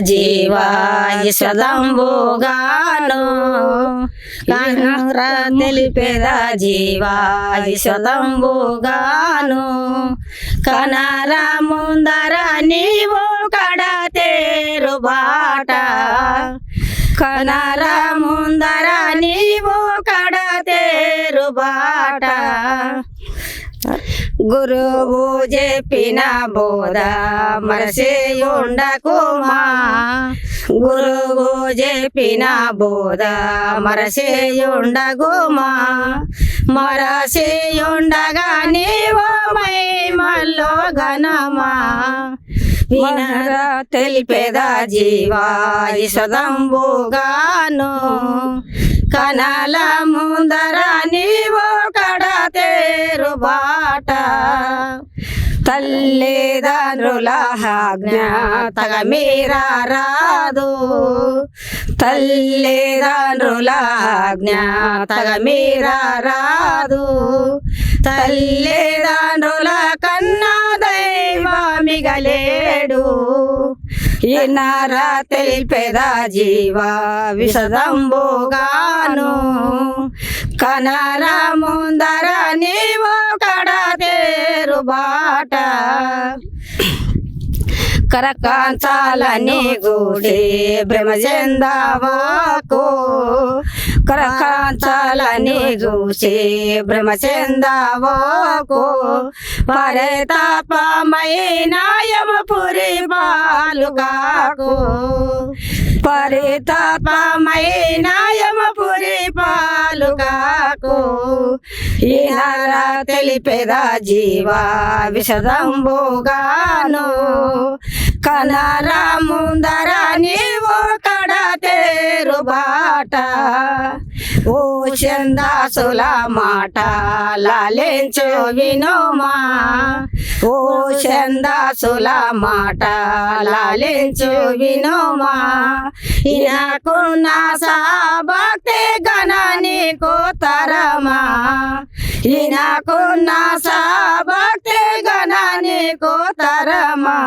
జీవాయి సదంబుగాను కనుర తెలిపేద జీవాయి సదంబుగాను కనర ముందర నీవు కడతేరు బాట. కనర ముందర నీవు కడతేరు బాట. గురువు చెప్పిన బోధ మరసేయుండకుమా గురువు చెప్పిన బోధ మరసే మరసేయుండగా మరసే ఉండగా నీవు మై మల్లో గనమా వినర తెలిపేదా జీవా సదంబుగాను కనల ముందర నీవో కడ తేరుబా. తల్లిదండ్రుల ఆజ్ఞ తగ రాదు తల్లిదండ్రుల ఆజ్ఞ తగ మీరా రాదు తల్లిదండ్రుల కన్నా దైవ మిగలేడు. ఇన్నర తెలిపేదా జీవా విషదంబుగాను. కనర ముందర నీవో బాట కరకాంచాలని గుడి బ్రహ్మచందావాకు కరకాంచాలని గూసి బ్రహ్మచందావాకు పరితాపమైన యమపురి బాలుగాకు. పరితాపమైన యమపురి పాలుగాకు ఈనర తెలిపేదా జీవా విషదంబుగాను. కనరా ముందర నీవు కడతేరు బాట ఓ చందాసుల మాట లాలించు వినోమా. ఓ చందాసుల మాట లాలించు వినోమా. ఇనకున్న సాభక్తి గణని కోతరమా ఇనకున్న సాభక్తి గణని కోతరమా